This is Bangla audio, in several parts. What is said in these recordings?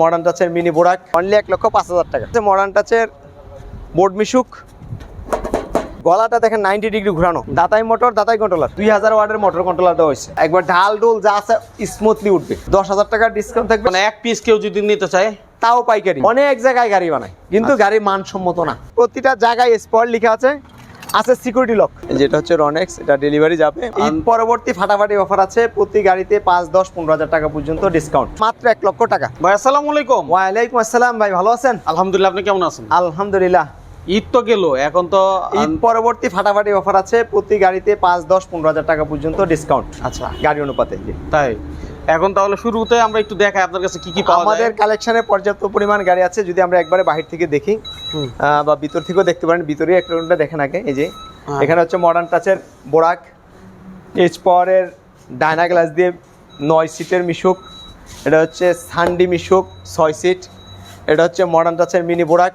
মডার্ন টাচের মিনি বোরাক অনলি এক লক্ষ পাঁচ হাজার টাকা। মডার্ন টাচের বোর্ড মিশুক। গলাটা দেখেন নাইনটি ডিগ্রি ঘোরানো। দাতাই মোটর দাতাই কন্ট্রোলার দুই হাজার ওয়ার্ডের মোটর কন্ট্রোলার দেওয়া হয়েছে। একবার ঢাল ডোল যা আছে স্মুথলি উঠবে। দশ হাজার টাকার ডিসকাউন্ট থাকবে। মানে এক পিস কেউ যদি নিতে চায় তাও পাইকারি। অনেক জায়গায় গাড়ি বানায়। কিন্তু গাড়ি মানসম্মত না। প্রতিটা জায়গায় স্পট লিখা আছে। আছে সিকিউরিটি লক যেটা হচ্ছে রনেক্স এটা ডেলিভারি যাবে। পরবর্তী ফাটাফাটি অফার আছে প্রতি গাড়িতে পাঁচ দশ পনেরো হাজার টাকা পর্যন্ত ডিসকাউন্ট মাত্র এক লক্ষ টাকা। ভাই আসসালামু আলাইকুম। ওয়ালাইকুম আসসালাম ভাই ভালো আছেন? আলহামদুলিল্লাহ আপনি কেমন আছেন? আলহামদুলিল্লাহ। ঈদ তো গেল এখন তো ঈদ পরবর্তী ফাটাফাটি অফার আছে প্রতি গাড়িতে পাঁচ দশ পনেরো হাজার টাকা পর্যন্ত ডিসকাউন্ট আচ্ছা। গাড়ি অনুপাতে। তাই? এখন তাহলে শুরুতে আমরা একটু দেখাই আপনার কাছে কি কি পাওয়া আমাদের কালেকশনে পর্যাপ্ত পরিমাণ গাড়ি আছে যদি আমরা একবারে বাহির থেকে দেখি বা ভিতর থেকেও দেখতে পারেন ভিতরে একটা রুমটা দেখেন আগে এই যে। হ্যাঁ। এখানে হচ্ছে মডার্ন টাচের বোরাক এইচ পাওয়ারের ডায়না গ্লাস দিয়ে নয় সিটের মিশুক এটা হচ্ছে সানডি মিশুক ছয় সিট এটা হচ্ছে মডার্ন টাচের মিনি বোরাক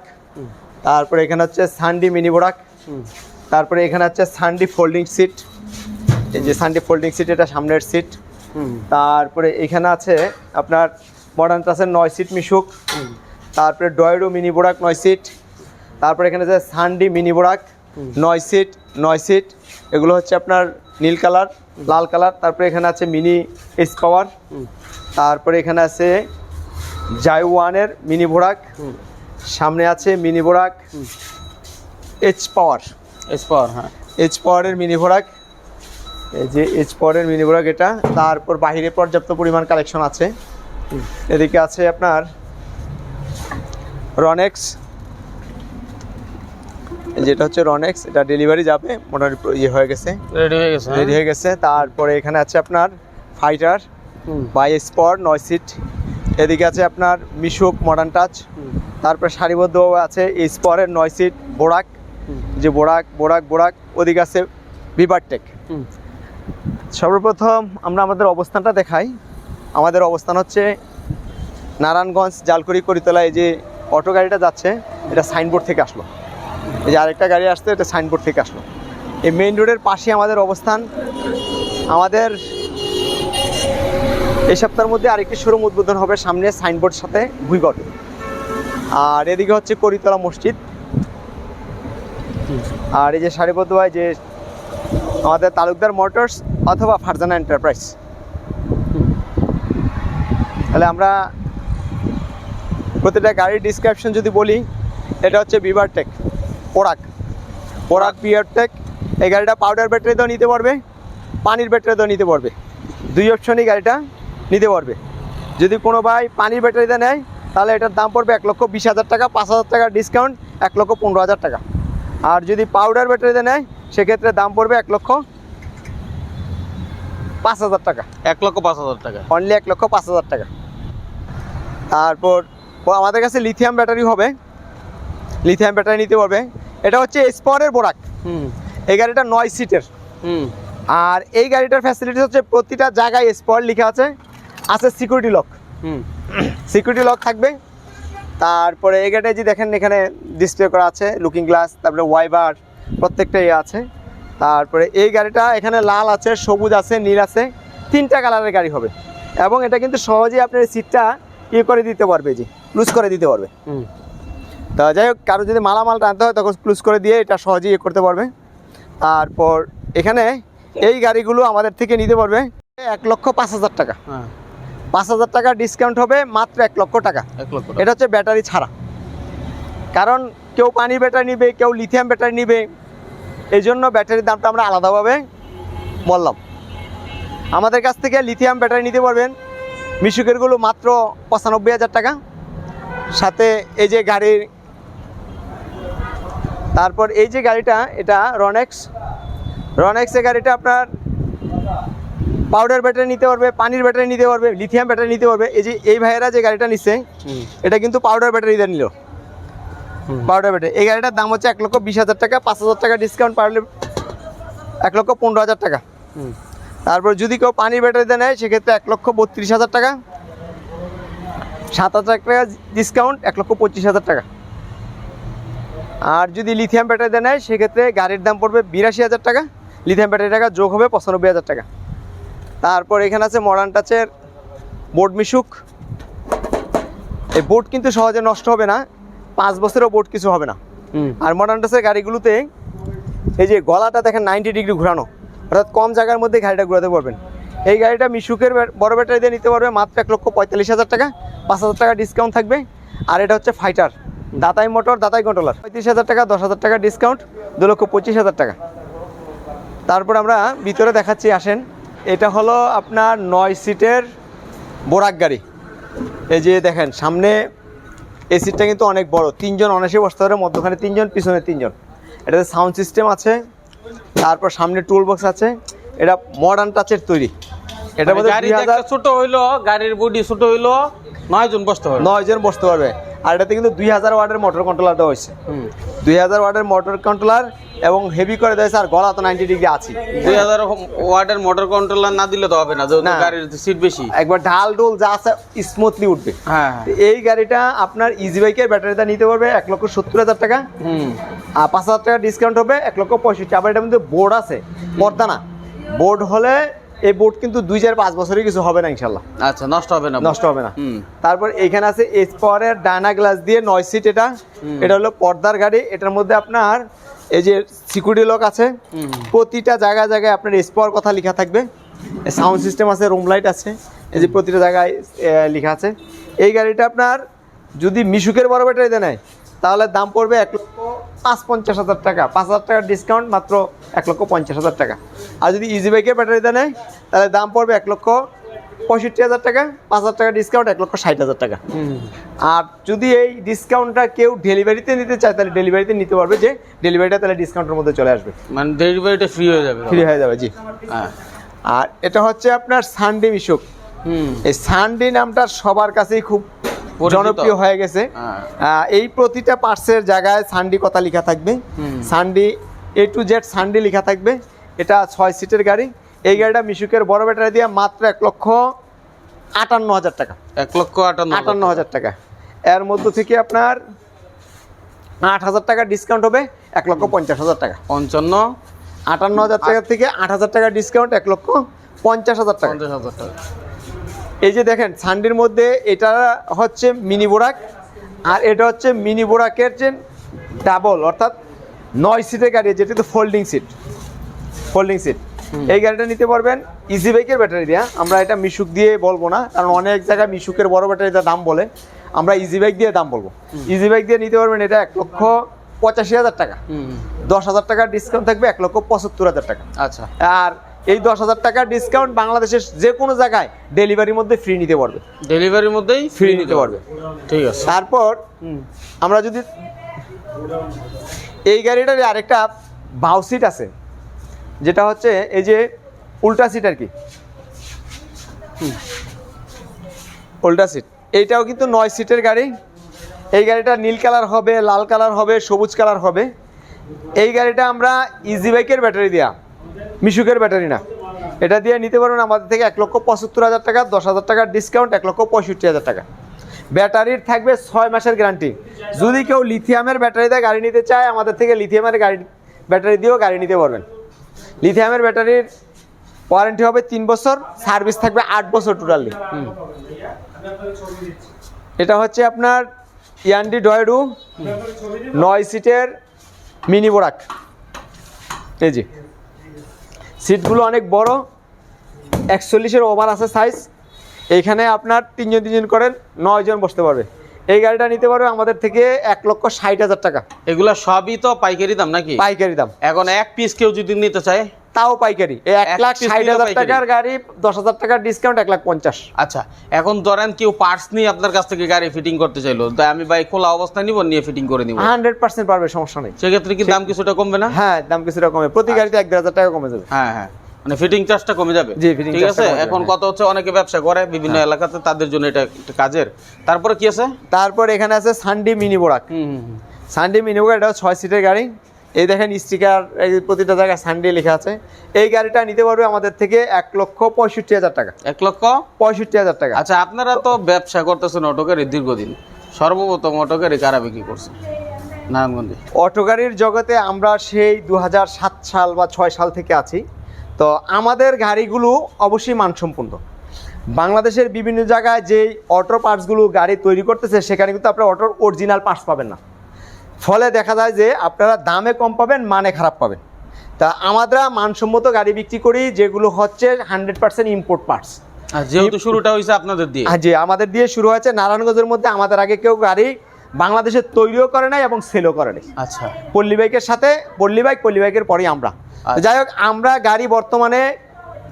তারপরে এখানে হচ্ছে সানডি মিনি বোরাক তারপরে এখানে হচ্ছে সানডি ফোল্ডিং সিট এই যে সানডি ফোল্ডিং সিট এটা সামনের সিট তারপরে এখানে আছে আপনার মডার্ন টাচের নয় সিট মিশুক। তারপরে ডয়েডো মিনি বোরাক নয় সিট তারপরে এখানে আছে সানডি মিনি বোরাক নয় সিট নয় সিট এগুলো হচ্ছে আপনার নীল কালার লাল কালার তারপরে এখানে আছে মিনি এস পাওয়ার তারপরে এখানে আছে জাই ওয়ানের মিনি বোরাক সামনে আছে মিনি বোরাক এইচ পাওয়ার এইচ পাওয়ার হ্যাঁ। এইচ পাওয়ারের মিনি ভোরাক এই যে এইচ পাওয়ারের মিনি ভোরাক এটা তারপর বাহিরে পর্যাপ্ত পরিমাণ কালেকশন আছে। এদিকে আছে আপনার রনেক্স যেটা হচ্ছে রনেক্স এটা ডেলিভারি যাবে মোটামুটি ইয়ে হয়ে গেছে। রেডি হয়ে গেছে হ্যাঁ? রেডি হয়ে গেছে তারপরে এখানে আছে আপনার ফাইটার বাই স্পট নয় সিট এদিকে আছে আপনার মিশুক মডার্ন টাচ তারপরে সারিবদ্ধ আছে স্পরের নয় সিট বোরাক যে বোরাক বোরাক বোরাক ওদিকে আছে বিবারটেক হুম। সর্বপ্রথম আমরা আমাদের অবস্থানটা দেখাই। আমাদের অবস্থান হচ্ছে নারায়ণগঞ্জ জালকুড়ি করিতলায় যে অটো গাড়িটা যাচ্ছে, এটা সাইনবোর্ড থেকে আসলো। এই যে আরেকটা গাড়ি আসছে, এটা সাইনবোর্ড থেকে আসলো। এই মেইন রোডের পাশে আমাদের অবস্থান। আমাদের এই সপ্তাহের মধ্যে আরেকটি শোরুম উদ্বোধন হবে সামনে সাইনবোর্ড সাথে ভুইগড় আর এদিকে হচ্ছে করিতলা মসজিদ। আর এই যে সারিবদ্ধ হয় যে আমাদের তালুকদার মোটরস অথবা ফারজানা এন্টারপ্রাইজ। তাহলে আমরা প্রতিটা গাড়ির ডিসক্রিপশন যদি বলি, এটা হচ্ছে বিভারটেক পোড়াক পোড়াক বিভারটেক এই গাড়িটা পাউডার ব্যাটারি ব্যাটারিতেও নিতে পারবে, পানির ব্যাটারি ব্যাটারিতেও নিতে পারবে। দুই অপশনই গাড়িটা নিতে পারবে। যদি কোনো ভাই পানির ব্যাটারিতে নেয়, তাহলে এটার দাম পড়বে এক লক্ষ বিশ হাজার টাকা, পাঁচ হাজার টাকা ডিসকাউন্ট এক লক্ষ পনেরো হাজার টাকা। আর যদি পাউডার ব্যাটারিতে নেয় সেক্ষেত্রে দাম পড়বে এক লক্ষ পাঁচ হাজার টাকা। এক লক্ষ পাঁচ হাজার টাকা। অনলি এক লক্ষ পাঁচ হাজার টাকা। তারপর আমাদের কাছে লিথিয়াম ব্যাটারি হবে। লিথিয়াম ব্যাটারি নিতে পারবে। এটা হচ্ছে স্পরের বোরাক হুম। এই গাড়িটা নয় সিটের হুম। আর এই গাড়িটার ফ্যাসিলিটি হচ্ছে প্রতিটা জায়গায় স্পট লিখা আছে। আছে সিকিউরিটি লক হুম। সিকিউরিটি লক থাকবে। তারপরে এই গাড়িটা যে দেখেন এখানে ডিসপ্লে করা আছে। লুকিং গ্লাস তারপরে ওয়াইবার প্রত্যেকটা ইয়ে আছে। তারপরে এই গাড়িটা এখানে লাল আছে সবুজ আছে নীল আছে তিনটা কালারের গাড়ি হবে। এবং এটা কিন্তু সহজেই আপনার সিটটা ইয়ে করে দিতে পারবে যে লুজ করে দিতে পারবে। তা যাই হোক কারও যদি মালামাল টানতে হয় তখন ক্লুজ করে দিয়ে এটা সহজেই ইয়ে করতে পারবে। তারপর এখানে এই গাড়িগুলো আমাদের থেকে নিতে পারবে এক লক্ষ পাঁচ হাজার টাকা। হ্যাঁ। পাঁচ হাজার টাকা ডিসকাউন্ট হবে মাত্র এক লক্ষ টাকা। এক লক্ষ টাকা। এটা হচ্ছে ব্যাটারি ছাড়া। কারণ কেউ পানি ব্যাটারি নিবে কেউ লিথিয়াম ব্যাটারি নিবে। এই জন্য ব্যাটারির দামটা আমরা আলাদাভাবে বললাম। আমাদের কাছ থেকে লিথিয়াম ব্যাটারি নিতে পারবেন। মিশুকেরগুলো মাত্র পঁচানব্বই হাজার টাকা। সাথে এই যে গাড়ির তারপর এই যে গাড়িটা এটা রনেক্স রনেক্সের গাড়িটা আপনার পাউডার ব্যাটারি নিতে পারবে পানির ব্যাটারি নিতে পারবে লিথিয়াম ব্যাটারি নিতে পারবে। এই যে এই ভাইয়েরা যে গাড়িটা নিচ্ছে এটা কিন্তু পাউডার ব্যাটারি দিয়ে নিল। Powder battery. এই গাড়িটার দাম হচ্ছে এক লক্ষ বিশ হাজার টাকা পাঁচ হাজার টাকা ডিসকাউন্ট পারলে এক লক্ষ পনেরো হাজার টাকা। তারপর যদি কেউ পানির ব্যাটারিতে নেয় সেক্ষেত্রে এক লক্ষ বত্রিশ হাজার টাকা। সাত হাজার টাকা ডিসকাউন্ট এক লক্ষ পঁচিশ হাজার টাকা। আর যদি লিথিয়াম ব্যাটারিতে নেয় সেক্ষেত্রে গাড়ির দাম পড়বে বিরাশি হাজার টাকা। লিথিয়াম ব্যাটারি টাকা যোগ হবে পঁচানব্বই হাজার টাকা। তারপর এখানে আছে মডার্ন টাচের বোর্ড মিশুক। এই বোর্ড কিন্তু সহজে নষ্ট হবে না। পাঁচ বছরেও বোর্ড কিছু হবে না। আর মডার্ন টাসের গাড়িগুলোতে এই যে গলাটা দেখেন নাইনটি ডিগ্রি ঘোরানো অর্থাৎ কম জায়গার মধ্যে গাড়িটা ঘোরাতে পারবেন। এই গাড়িটা মিশুকের বড় ব্যাটারি দিয়ে নিতে পারবে মাত্র এক লক্ষ পঁয়তাল্লিশ হাজার টাকা পাঁচ হাজার টাকা ডিসকাউন্ট থাকবে। আর এটা হচ্ছে ফাইটার দাতাই মোটর দাতাই কন্ট্রোলার পঁয়ত্রিশ হাজার টাকা দশ হাজার টাকা ডিসকাউন্ট দু লক্ষ পঁচিশ হাজার টাকা। তারপর আমরা ভিতরে দেখাচ্ছি আসেন। এটা হলো আপনার নয় সিটের বোরাক গাড়ি। এই যে দেখেন সামনে এই সিটটা কিন্তু অনেক বড়। তিনজন অনায়াসে বসতে পারে মধ্যখানে তিনজন পিছনে তিনজন। এটাতে সাউন্ড সিস্টেম আছে তারপর সামনে টুল বক্স আছে। এটা মডার্ন টাচের তৈরি। এটা গাড়ি ছোট হইল গাড়ির বডি ছোট হইল নয় জন বসতে পারবে। নয় জন বসতে পারবে। আর এটাতে কিন্তু দুই হাজার ওয়ার্ডের মোটর কন্ট্রোলার দেওয়া হয়েছে। দুই হাজার ওয়ার্ডের মোটর কন্ট্রোলার এবং হেভি করে দিয়েছে আর গলা তো নাইনটি ডিগ্রি আছে দুই হাজার ওয়ার্ডের মোটর কন্ট্রোলার না দিলে তো হবে না যেহেতু গাড়ির সিট বেশি। একবার ঢাল ডোল যা আছে স্মুথলি উঠবে। হ্যাঁ হ্যাঁ। এই গাড়িটা আপনার ইজি বাইকের ব্যাটারিটা নিতে পারবে এক লক্ষ সত্তর হাজার টাকা। আর পাঁচ হাজার টাকা ডিসকাউন্ট হবে এক লক্ষ পঁয়ষট্টি। আবার এটার মধ্যে বোর্ড আছে পর্দা না। বোর্ড হলে এই বোর্ড কিন্তু দুই চার পাঁচ বছরে কিছু হবে না ইনশাল্লাহ আচ্ছা নষ্ট হবে না নষ্ট হবে না। তারপর এখানে আছে এসপরের ডায়না গ্লাস দিয়ে নয় সিট এটা। এটা হলো পর্দার গাড়ি। এটার মধ্যে আপনার এই যে সিকিউরিটি লক আছে। প্রতিটা জায়গায় জায়গায় আপনার এসপর কথা লেখা থাকবে। সাউন্ড সিস্টেম আছে রুম লাইট আছে। এই যে প্রতিটা জায়গায় লেখা আছে। এই গাড়িটা আপনার যদি মিশুকের বড় ব্যাটারিতে নেয় তাহলে দাম পড়বে এক লক্ষ পাঁচ পঞ্চাশ হাজার টাকা। পাঁচ হাজার টাকার ডিসকাউন্ট মাত্র এক লক্ষ পঞ্চাশ হাজার টাকা। আর যদি ইজি বাইকের ব্যাটারিতে নেয় তাহলে দাম পড়বে এক লক্ষ পঁয়ষট্টি হাজার টাকা। পাঁচ হাজার টাকা ডিসকাউন্ট এক লক্ষ ষাট হাজার টাকা। আর যদি এই ডিসকাউন্টটা কেউ ডেলিভারিতে নিতে চায় তাহলে ডেলিভারিতে নিতে পারবে যে ডেলিভারিটা তাহলে ডিসকাউন্টের মধ্যে চলে আসবে। মানে ডেলিভারিটা ফ্রি হয়ে যাবে। ফ্রি হয়ে যাবে জি। হ্যাঁ। আর এটা হচ্ছে আপনার সানডে মিশুক হুম। এই সানডে নামটা সবার কাছেই খুব। জনপ্রিয় হয়ে গেছে। হ্যাঁ। এই প্রতিটা পার্টসের জায়গায় সানডি কথা লেখা থাকবে। সানডি এ টু জেড সানডি লেখা থাকবে। এটা ছয় সিটের গাড়ি। এই গাড়িটা মিশুকের বড় ব্যাটারি দিয়ে মাত্র এক লক্ষ আটান্ন হাজার টাকা। এক লক্ষ আটান্ন আটান্ন হাজার টাকা। এর মধ্য থেকে আপনার আট হাজার টাকা ডিসকাউন্ট হবে এক লক্ষ পঞ্চাশ হাজার টাকা। পঞ্চান্ন। আটান্ন হাজার টাকা থেকে আট হাজার টাকা ডিসকাউন্ট এক লক্ষ পঞ্চাশ হাজার টাকা। পঞ্চাশ হাজার টাকা। এই যে দেখেন সানডির মধ্যে এটা হচ্ছে মিনি বোরাক আর এটা হচ্ছে মিনি বোরাকের যে ডাবল অর্থাৎ নয় সিটের গাড়ি যেটা তো ফোল্ডিং সিট ফোল্ডিং সিট এই গাড়িটা নিতে পারবেন ইজি বাইকের ব্যাটারি দিয়ে আমরা এটা মিশুক দিয়ে বলব না কারণ অনেক জায়গায় মিশুকের বড় ব্যাটারিতে দাম বলে। আমরা ইজি বাইক দিয়ে দাম বলব। ইজি বাইক দিয়ে নিতে পারবেন এটা এক লক্ষ পঁচাশি হাজার টাকা। দশ হাজার টাকার ডিসকাউন্ট থাকবে এক লক্ষ পঁচাত্তর হাজার টাকা। আচ্ছা। আর এই দশ হাজার টাকার ডিসকাউন্ট বাংলাদেশের যে কোনো জায়গায় ডেলিভারির মধ্যে ফ্রি নিতে পারবে। ডেলিভারির মধ্যেই ফ্রি নিতে পারবে। ঠিক আছে। তারপর আমরা যদি এই গাড়িটার আরেকটা বাউ সিট আছে যেটা হচ্ছে এই যে উল্টা সিট আর কি। উল্টা সিট এইটাও কিন্তু নয় সিটের গাড়ি। এই গাড়িটা নীল কালার হবে লাল কালার হবে সবুজ কালার হবে। এই গাড়িটা আমরা ইজি বাইকের ব্যাটারি দেওয়া মিশুকের ব্যাটারি না। এটা দিয়ে নিতে পারবেন আমাদের থেকে এক লক্ষ পঁচাত্তর হাজার টাকা, দশ হাজার টাকার ডিসকাউন্ট এক লক্ষ পঁয়ষট্টি হাজার টাকা। ব্যাটারির থাকবে ছয় মাসের গ্যারান্টি যদি কেউ লিথিয়ামের ব্যাটারি দিয়ে গাড়ি নিতে চায়, আমাদের থেকে লিথিয়ামের গাড়ি, ব্যাটারি দিয়েও গাড়ি নিতে পারবেন। লিথিয়ামের ব্যাটারির ওয়ারেন্টি হবে তিন বছর সার্ভিস থাকবে আট বছর টোটালি এটা হচ্ছে আপনার ইয়ান্ডি ডয়েডু নয় সিটের মিনি বোরাক এই জি সিটগুলো অনেক বড়। একচল্লিশের ওভার আছে সাইজ এইখানে আপনার তিনজন তিনজন করেন নয়জন বসতে পারবে। এই গাড়িটা নিতে পারবে আমাদের থেকে এক লক্ষ ষাট হাজার টাকা। এগুলো সবই তো পাইকারি দাম নাকি? পাইকারি দাম। এখন এক পিস কেউ যদি নিতে চায় তাও পাইকারি। এক লাখ ষাট হাজার টাকার গাড়ি দশ হাজার টাকার ডিসকাউন্ট এক লাখ পঞ্চাশ। আচ্ছা এখন ধরেন কেউ পার্টস নিয়ে আপনার কাছ থেকে গাড়ি ফিটিং করতে চাইলো তাই আমি বাইক খোলা অবস্থায় নিব নিয়ে ফিটিং করে নিব? হান্ড্রেড পার্সেন্ট পারবে সমস্যা নেই। সেক্ষেত্রে কি দাম কিছুটা কমবে না? হ্যাঁ দাম কিছুটা কমে প্রতি গাড়িতে এক দেড় হাজার টাকা কমে যাবে। হ্যাঁ হ্যাঁ। মানে ফিটিং চার্জটা কমে যাবে। ঠিক আছে? এখন হ্যাঁ। কত হচ্ছে অনেকে ব্যবসা করে বিভিন্ন এলাকাতে তাদের জন্য এটা একটা কাজের। তারপরে কি আছে? তারপর এখানে আছে সানডি মিনি বোরাক। সানডি মিনি বোরাক এটা ছয় সিটের গাড়ি। এই দেখেন স্টিকার এই প্রতিটা জায়গায় সানডে লেখা আছে। এই গাড়িটা নিতে পারবে আমাদের থেকে এক লক্ষ পঁয়ষট্টি হাজার টাকা। এক লক্ষ? পঁয়ষট্টি হাজার টাকা। আচ্ছা আপনারা তো ব্যবসা করতেছেন অটো গাড়ি দীর্ঘদিন। সর্বপ্রথম অটোকারি কারা বিক্রি করছে? নারায়ণগঞ্জে। অটো গাড়ির জগতে আমরা সেই দু হাজার সাত সাল বা ছয় সাল থেকে আছি। তো আমাদের গাড়িগুলো অবশ্যই মানসম্পন্ন। বাংলাদেশের বিভিন্ন জায়গায় যে অটো পার্টসগুলো গাড়ি তৈরি করতেছে সেখানে কিন্তু আপনার অটোর অরিজিনাল পার্টস পাবেন না। ফলে দেখা যায় যে আপনারা দামে কম পাবেন মানে খারাপ পাবেন। তা আমরা মানসম্মত গাড়ি বিক্রি করি যেগুলো হচ্ছে হান্ড্রেড পার্সেন্ট ইম্পোর্ট পার্টস আর যেহেতু শুরুটা হয়েছে আপনাদের দিয়ে। জি আমাদের দিয়ে শুরু হয়েছে নারায়ণগঞ্জের মধ্যে আমাদের আগে কেউ গাড়ি বাংলাদেশে তৈরিও করে নাই এবং সেলও করে নাই। আচ্ছা। পল্লী বাইকের সাথে পল্লী বাইক পল্লী বাইকের পরেই আমরা। যাই হোক আমরা গাড়ি বর্তমানে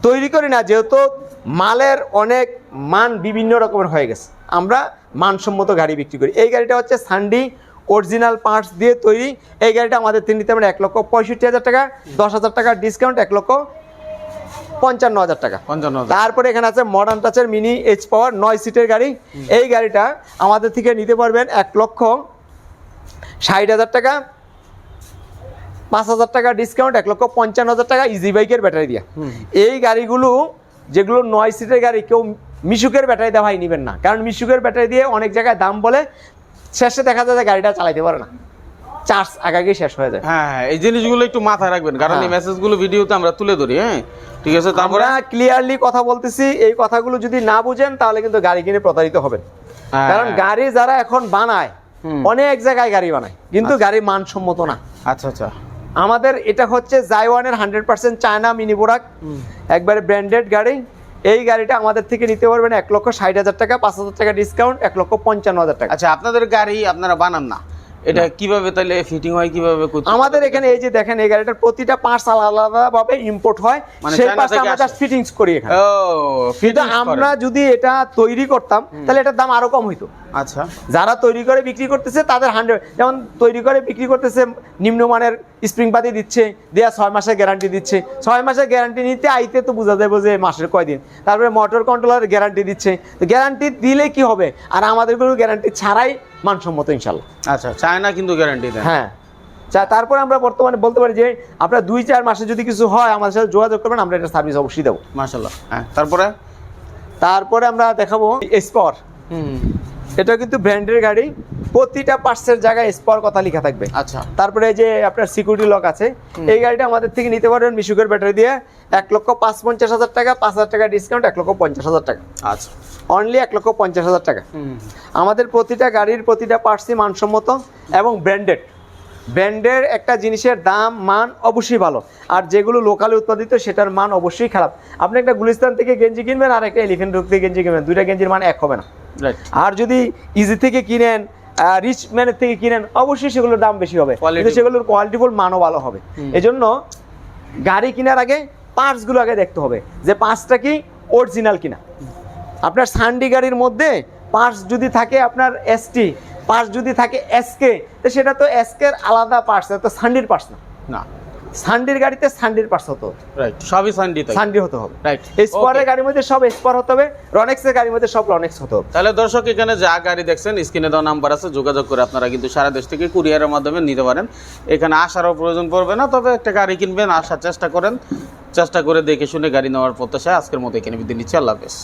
তৈরি করি না যেহেতু মালের অনেক মান বিভিন্ন রকমের হয়ে গেছে। আমরা মানসম্মত গাড়ি বিক্রি করি। এই গাড়িটা হচ্ছে সানডি অরিজিনাল পার্টস দিয়ে তৈরি। এই গাড়িটা আমাদের তিনি নিতে পারেন এক লক্ষ পঁয়ষট্টি হাজার টাকা দশ হাজার টাকা ডিসকাউন্ট এক লক্ষ পঞ্চান্ন হাজার টাকা। পঞ্চান্ন তারপরে এখানে আছে মডার্ন টাচের মিনি এইচ পাওয়ার নয় সিটের গাড়ি। এই গাড়িটা আমাদের থেকে নিতে পারবেন এক লক্ষ ষাট হাজার টাকা পাঁচ হাজার টাকা ডিসকাউন্ট এক লক্ষ পঞ্চান্ন হাজার টাকা ইজি বাইকের ব্যাটারি দিয়া। এই গাড়িগুলো যেগুলো নয় সিটের গাড়ি কেউ মিশুকের ব্যাটারি দেওয়া হয় নিবেন না। কারণ মিশুকের ব্যাটারি দিয়ে অনেক জায়গায় দাম বলে শেষে দেখা যায় যে গাড়িটা চালাইতে পারে না। চার্জ আগাগে শেষ হয়ে যায়। হ্যাঁ হ্যাঁ এই জিনিসগুলো একটু মাথায় রাখবেন কারণ এই হ্যাঁ। মেসেজগুলো ভিডিওতে আমরা তুলে ধরি হ্যাঁ? ঠিক আছে তারপরে আমরা ক্লিয়ারলি কথা বলতেছি এই কথাগুলো যদি না বুঝেন তাহলে কিন্তু গাড়ি কিনে প্রতারিত হবেন। হ্যাঁ, কারণ হ্যাঁ। গাড়ি যারা এখন বানায় অনেক জায়গায় গাড়ি বানায় কিন্তু গাড়ি মানসম্মত না। আচ্ছা আচ্ছা। আমাদের এটা হচ্ছে জাইওয়ানের হান্ড্রেড পার্সেন্ট চায়না মিনি বোরাক একবারে ব্র্যান্ডেড গাড়ি এই গাড়িটা আমাদের থেকে নিতে পারবেন এক লক্ষ ষাট হাজার টাকা, পাঁচ হাজার টাকা ডিসকাউন্ট এক লক্ষ পঞ্চান্ন হাজার টাকা। আচ্ছা আপনাদের গাড়ি আপনারা বানান না। এটা কীভাবে তাহলে ফিটিং হয় কীভাবে করতে- আমাদের এখানে এই যে দেখেন এই গাড়িটার প্রতিটা পার্টস আলাদা আলাদা ভাবে ইম্পোর্ট হয়। মানে সেই চায়না পার্টস আমরা আসে? ফিটিংস করি এখানে। ও কিন্তু আমরা যদি এটা তৈরি করতাম তাহলে এটার দাম আরও কম হইতো। আচ্ছা। যারা তৈরি করে বিক্রি করতেছে তাদের হান্ড্রেড যেমন তৈরি করে বিক্রি করতেছে নিম্নমানের স্প্রিং পাতি দিচ্ছে দেয়া ছয় মাসের গ্যারান্টি দিচ্ছে। ছয় মাসের গ্যারান্টি নিতে আইতে তো বোঝা যাবে যে মাসের কয়দিন। তারপরে মোটর কন্ট্রোলার গ্যারান্টি দিচ্ছে। তো গ্যারান্টি দিলে কি হবে? আর আমাদের কোনো গ্যারান্টি ছাড়াই মানসম্মত ইনশাল্লাহ আচ্ছা চায়না কিন্তু গ্যারান্টি দেয়। হ্যাঁ। তারপরে আমরা বর্তমানে বলতে পারি যে আপনার দুই চার মাসে যদি কিছু হয় আমাদের সাথে যোগাযোগ করবেন আমরা এটা সার্ভিস অবশ্যই দেবো। মাশাআল্লাহ। হ্যাঁ তারপরে? তারপরে আমরা দেখাবো স্পর হুম। এটা কিন্তু ব্র্যান্ডের গাড়ি প্রতিটা পার্টসের জায়গায় স্পর কথা লেখা থাকবে। আচ্ছা। তারপরে এই যে আপনার সিকিউরিটি লক আছে এই গাড়িটা আমাদের থেকে নিতে পারবেন মিশুকের ব্যাটারি দিয়ে এক লক্ষ পাঁচ পঞ্চাশ হাজার টাকা পাঁচ হাজার টাকা ডিসকাউন্ট এক লক্ষ পঞ্চাশ হাজার টাকা। আচ্ছা। অনলি এক লক্ষ পঞ্চাশ হাজার টাকা। আমাদের প্রতিটা গাড়ির প্রতিটা পার্টসই মানসম্মত এবং ব্র্যান্ডেড ব্র্যান্ডের একটা জিনিসের দাম মান অবশ্যই ভালো। আর যেগুলো লোকালে উৎপাদিত সেটার মান অবশ্যই খারাপ। আপনি একটা গুলিস্তান থেকে গেঞ্জি কিনবেন আর একটা এলিফেন্ট রোড থেকে গেঞ্জি কিনবেন। দুইটা গেঞ্জির মান এক হবে না। আর যদি ইজি থেকে কিনেন রিচ ম্যানের থেকে কিনেন অবশ্যই সেগুলোর দাম বেশি হবে। কিন্তু সেগুলোর কোয়ালিটিফুল মানও ভালো হবে। এজন্য গাড়ি কেনার আগে পার্টসগুলো আগে দেখতে হবে। যে পার্টসটা কি অরিজিনাল কিনা। আপনার সানডি গাড়ির মধ্যে পার্টস যদি থাকে আপনার এসটি পার্টস যদি থাকে এসকে তো সেটা তো এসকের আলাদা পার্টস তো সানডির পার্টস না। না। সানডির গাড়িতে সানডির পার্টস হতো। রাইট সবই সানডি তাই। সানডি হতে হবে। রাইট স্পরের গাড়ির মধ্যে সব স্পর হতে হবে রনেক্সের গাড়ির মধ্যে সব রনেক্স হতে হবে। তাহলে দর্শক এখানে যা গাড়ি দেখছেন স্ক্রিনে দেওয়া নাম্বার আছে যোগাযোগ করে আপনারা কিন্তু সারা দেশ থেকে কুরিয়ারের মাধ্যমে নিতে পারেন। এখানে আসারও প্রয়োজন পড়বে না তবে একটা গাড়ি কিনবেন আসার চেষ্টা করেন। চেষ্টা করে দেখে শুনে গাড়ি নেওয়ার প্রত্যাশা আজকের মতো এখানে বিদায় নিচ্ছি আল্লাহ হাফেজ।